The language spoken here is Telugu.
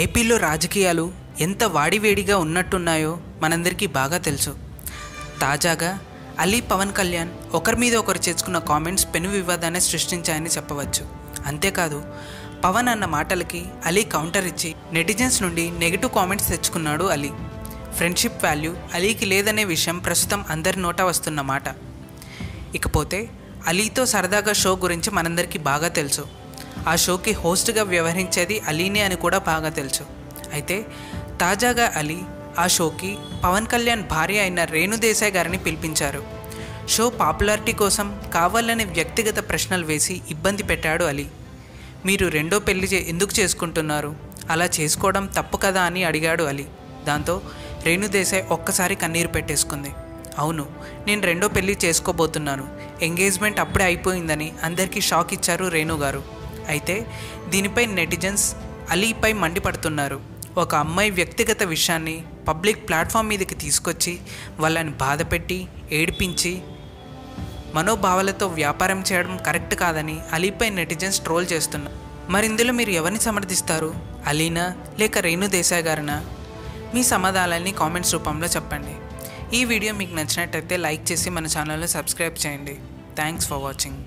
ఏపీలో రాజకీయాలు ఎంత వాడివేడిగా ఉన్నట్టున్నాయో మనందరికీ బాగా తెలుసు. తాజాగా అలీ పవన్ కళ్యాణ్ ఒకరి మీద ఒకరు చేసుకున్న కామెంట్స్ పెను వివాదాన్ని సృష్టించాయని చెప్పవచ్చు. అంతేకాదు పవన్ అన్న మాటలకి అలీ కౌంటర్ ఇచ్చి నెటిజన్స్ నుండి నెగిటివ్ కామెంట్స్ తెచ్చుకున్నాడు అలీ. ఫ్రెండ్షిప్ వాల్యూ అలీకి లేదనే విషయం ప్రస్తుతం అందరి నోట వస్తున్న మాట. ఇకపోతే అలీతో సరదాగా షో గురించి మనందరికీ బాగా తెలుసు. ఆ షోకి హోస్ట్గా వ్యవహరించేది అలీనే అని కూడా బాగా తెలుసు. అయితే తాజాగా అలీ ఆ షోకి పవన్ కళ్యాణ్ భార్య అయిన రేణుదేశాయ్ గారిని పిలిపించారు. షో పాపులారిటీ కోసం కావాలని వ్యక్తిగత ప్రశ్నలు వేసి ఇబ్బంది పెట్టాడు అలీ. మీరు రెండో పెళ్ళి చే- ఎందుకు చేసుకుంటున్నారు? అలా చేసుకోవడం తప్పు కదా? అని అడిగాడు అలీ. దాంతో రేణుదేశాయ్ ఒక్కసారి కన్నీరు పెట్టేసుకుంది. అవును నేను రెండో పెళ్ళి చేసుకోబోతున్నాను. ఎంగేజ్మెంట్ అప్పుడే అయిపోయిందని అందరికీ షాక్ ఇచ్చారు రేణు గారు అయితే దీనిపై నెటిజన్స్ అలీపై మండిపడుతున్నారు. ఒక అమ్మాయి వ్యక్తిగత విషయాన్ని పబ్లిక్ ప్లాట్ఫామ్ మీదకి తీసుకొచ్చి వాళ్ళని బాధపెట్టి ఏడిపించి మనోభావాలతో వ్యాపారం చేయడం కరెక్ట్ కాదని అలీపై నెటిజన్స్ ట్రోల్ చేస్తున్నారు. మరి ఇందులో మీరు ఎవరిని సమర్థిస్తారు? అలీనా లేక రేణు దేశాయ్ గారినా? మీ సమాధానాలని కామెంట్స్ రూపంలో చెప్పండి. ఈ వీడియో మీకు నచ్చినట్టయితే లైక్ చేసి మన ఛానల్లో సబ్స్క్రైబ్ చేయండి. Thanks for watching.